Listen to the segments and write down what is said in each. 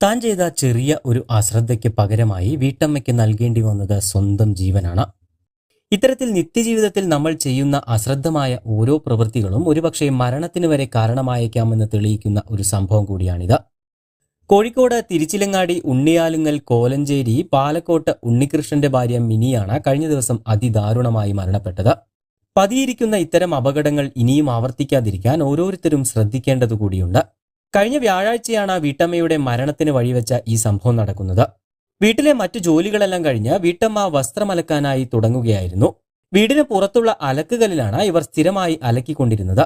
താൻ ചെയ്ത ചെറിയ ഒരു അശ്രദ്ധയ്ക്ക് പകരമായി വീട്ടമ്മയ്ക്ക് നൽകേണ്ടി വന്നത് സ്വന്തം ജീവനാണ്. ഇത്തരത്തിൽ നിത്യജീവിതത്തിൽ നമ്മൾ ചെയ്യുന്ന അശ്രദ്ധമായ ഓരോ പ്രവൃത്തികളും ഒരുപക്ഷെ മരണത്തിന് വരെ കാരണമായേക്കാമെന്ന് തെളിയിക്കുന്ന ഒരു സംഭവം കൂടിയാണിത്. കോഴിക്കോട് തിരുച്ചിലങ്ങാടി ഉണ്ണിയാലുങ്ങൽ കോലഞ്ചേരി പാലക്കോട്ട് ഉണ്ണികൃഷ്ണന്റെ ഭാര്യ മിനിയാണ് കഴിഞ്ഞ ദിവസം അതിദാരുണമായി മരണപ്പെട്ടത്. പതിയിരിക്കുന്ന ഇത്തരം അപകടങ്ങൾ ഇനിയും ആവർത്തിക്കാതിരിക്കാൻ ഓരോരുത്തരും ശ്രദ്ധിക്കേണ്ടതുകൂടിയുണ്ട്. കഴിഞ്ഞ വ്യാഴാഴ്ചയാണ് ആ വീട്ടമ്മയുടെ മരണത്തിന് വഴിവെച്ച ഈ സംഭവം നടക്കുന്നത്. വീട്ടിലെ മറ്റു ജോലികളെല്ലാം കഴിഞ്ഞ് വീട്ടമ്മ വസ്ത്രമലക്കാനായി തുടങ്ങുകയായിരുന്നു. വീടിന് പുറത്തുള്ള അലക്കുകല്ലിലാണ് ഇവർ സ്ഥിരമായി അലക്കിക്കൊണ്ടിരുന്നത്.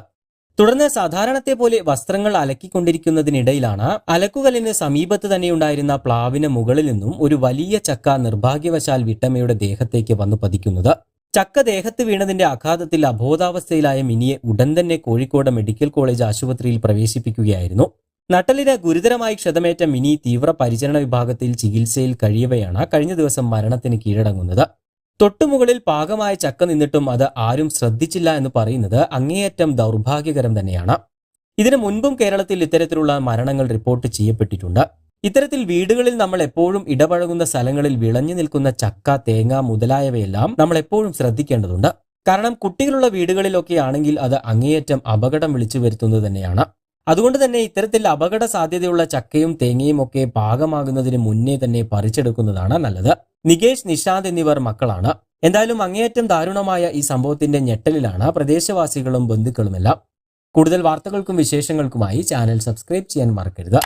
തുടർന്ന് സാധാരണത്തെ പോലെ വസ്ത്രങ്ങൾ അലക്കിക്കൊണ്ടിരിക്കുന്നതിനിടയിലാണ് അലക്കുകല്ലിന് സമീപത്ത് തന്നെയുണ്ടായിരുന്ന പ്ലാവിന് മുകളിൽ നിന്നും ഒരു വലിയ ചക്ക നിർഭാഗ്യവശാൽ വീട്ടമ്മയുടെ ദേഹത്തേക്ക് വന്നു പതിക്കുന്നത്. ചക്ക ദേഹത്ത് വീണതിന്റെ ആഘാതത്തിൽ അബോധാവസ്ഥയിലായ മിനിയെ ഉടൻ തന്നെ കോഴിക്കോട് മെഡിക്കൽ കോളേജ് ആശുപത്രിയിൽ പ്രവേശിപ്പിക്കുകയായിരുന്നു. നട്ടലിന് ഗുരുതരമായി ക്ഷതമേറ്റ മിനി തീവ്ര പരിചരണ വിഭാഗത്തിൽ ചികിത്സയിൽ കഴിയവെയാണ് കഴിഞ്ഞ ദിവസം മരണത്തിന് കീഴടങ്ങുന്നത്. തൊട്ടുമുകളിൽ പാകമായ ചക്ക നിന്നിട്ടും അത് ആരും ശ്രദ്ധിച്ചില്ല എന്ന് പറയുന്നത് അങ്ങേയറ്റം ദൗർഭാഗ്യകരം തന്നെയാണ്. ഇതിനു മുൻപും കേരളത്തിൽ ഇത്തരത്തിലുള്ള മരണങ്ങൾ റിപ്പോർട്ട് ചെയ്യപ്പെട്ടിട്ടുണ്ട്. ഇത്തരത്തിൽ വീടുകളിൽ നമ്മൾ എപ്പോഴും ഇടപഴകുന്ന സ്ഥലങ്ങളിൽ വിളഞ്ഞു നിൽക്കുന്ന ചക്ക തേങ്ങ മുതലായവയെല്ലാം നമ്മൾ എപ്പോഴും ശ്രദ്ധിക്കേണ്ടതുണ്ട്. കാരണം കുട്ടികളുള്ള വീടുകളിലൊക്കെ ആണെങ്കിൽ അത് അങ്ങേയറ്റം അപകടം വിളിച്ചു വരുത്തുന്നത് തന്നെയാണ്. അതുകൊണ്ട് തന്നെ ഇത്തരത്തിൽ അപകട സാധ്യതയുള്ള ചക്കയും തേങ്ങയും ഒക്കെ പാകമാകുന്നതിന് മുന്നേ തന്നെ പറിച്ചെടുക്കുന്നതാണ് നല്ലത്. നികേഷ് നിഷാന്ത് എന്നിവർ മക്കളാണ്. എന്തായാലും അങ്ങേയറ്റം ദാരുണമായ ഈ സംഭവത്തിന്റെ ഞെട്ടലിലാണ് പ്രദേശവാസികളും ബന്ധുക്കളുമെല്ലാം. കൂടുതൽ വാർത്തകൾക്കും വിശേഷങ്ങൾക്കുമായി ചാനൽ സബ്സ്ക്രൈബ് ചെയ്യാൻ മറക്കരുത്.